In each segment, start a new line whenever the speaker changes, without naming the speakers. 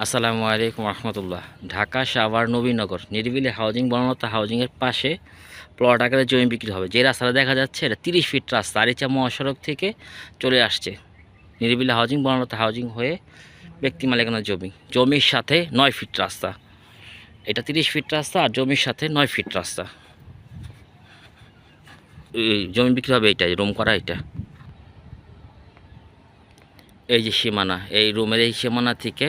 আসসালামু আলাইকুম রহমতুল্লাহ। ঢাকা, সাভার, নবীনগর। নিরিবিলি হাউজিং বনলতা হাউজিংয়ের পাশে প্লট আকারে জমি বিক্রি হবে। যে রাস্তাটা দেখা যাচ্ছে, এটা তিরিশ ফিট রাস্তা। আরিচা মহাসড়ক থেকে চলে আসছে। নিরিবিলি হাউজিং বনলতা হাউজিং হয়ে ব্যক্তি মালিকানার জমি। জমির সাথে নয় ফিট রাস্তা। এটা তিরিশ ফিট রাস্তা আর জমির সাথে নয় ফিট রাস্তা। জমি বিক্রি হবে এইটা রুম করা এটা এই যে সীমানা, এই রুমের এই সীমানা থেকে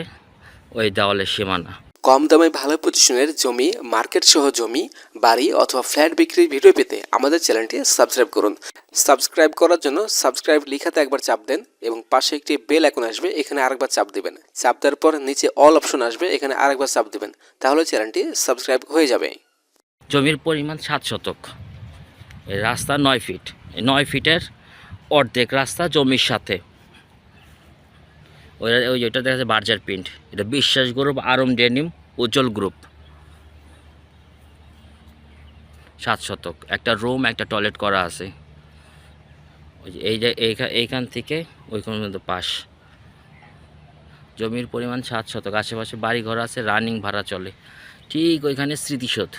ওই দেওয়ালের সীমানা।
কম দামে ভালো পজিশনের জমি মার্কেট সহ জমি বাড়ি অথবা ফ্ল্যাট বিক্রির ভিডিও পেতে আমাদের চ্যানেলটি সাবস্ক্রাইব করুন। সাবস্ক্রাইব করার জন্য সাবস্ক্রাইব লিখাতে একবার চাপ দেন এবং পাশে একটি বেল আইকন আসবে এখানে আরেকবার চাপ দেবেন। চাপ দেওয়ার পর নিচে অল অপশন আসবে এখানে আরেকবার চাপ দেবেন। তাহলে চ্যানেলটি সাবস্ক্রাইব হয়ে যাবে।
জমির পরিমাণ সাত শতক। রাস্তা নয় ফিট নয় ফিটের অর্ধেক রাস্তা জমির সাথে। ওই ওই যেটা দেখা যাচ্ছে বার্জার প্রিন্ট। এটা Biswas group, Aram denim, Ujjwal group. সাত শতক। একটা রুম, একটা টয়লেট করা আছে। এই যে, এইখা- এইখান থেকে ওইখান পর্যন্ত পাশ জমির পরিমাণ সাত শতক। আশেপাশে বাড়ি ঘর আছে, রানিং ভাড়া চলে। ঠিক ওইখানে স্মৃতিসৌধ।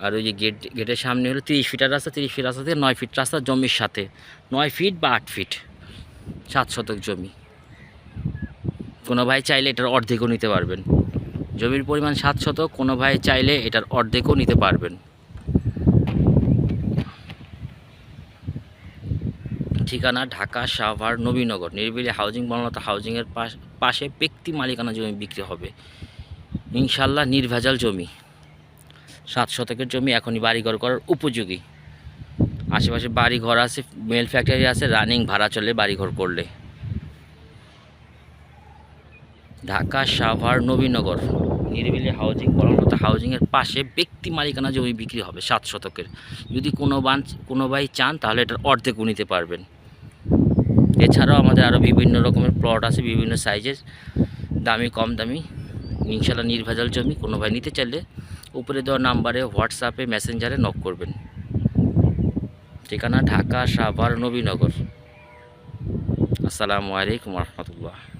আর ওই যে গেট, গেটের সামনে হলো তিরিশ ফিটার রাস্তা, তিরিশ ফিট রাস্তা থেকে নয় ফিট রাস্তা জমির সাথে। নয় ফিট বা আট ফিট। সাত শতক জমি। কোনো ভাই চাইলে এটার অর্ধেকও নিতে পারবেন। জমির পরিমাণ সাত শতক, কোনো ভাই চাইলে এটার অর্ধেকও নিতে পারবেন। ঠিকানা ঢাকা, সাভার, নবীনগর। নিরিবিলি হাউজিং বনলতা হাউজিংয়ের পাশ পাশে ব্যক্তি মালিকানা জমি বিক্রি হবে। ইনশাল্লাহ নির্ভেজাল জমি। সাত শতকের জমি এখনই বাড়িঘর করার উপযোগী। আশেপাশে বাড়ি ঘর আছে মেল ফ্যাক্টরি আছে রানিং ভাড়া চলে বাড়িঘর করলে। ঢাকা, সাভার, নবীনগর। নিরিবিলি হাউজিং বরংলতা হাউজিংয়ের পাশে ব্যক্তি মালিকানা জমি বিক্রি হবে সাত শতকের। যদি কোনো বান, কোনো ভাই চান, তাহলে এটার অর্ধেকও নিতে পারবেন। এছাড়াও আমাদের আরও বিভিন্ন রকমের প্লট আছে, বিভিন্ন সাইজের দামি, কম দামি ইনশাল্লাহ নির্ভেজাল জমি, কোনো ভাই নিতে চাইলে উপরে দেওয়া নাম্বারে হোয়াটসঅ্যাপে মেসেঞ্জারে নক করবেন। ঠিকানা ঢাকা, সাভার, নবীনগর। আসসালামু আলাইকুম রহমতুল্লাহ।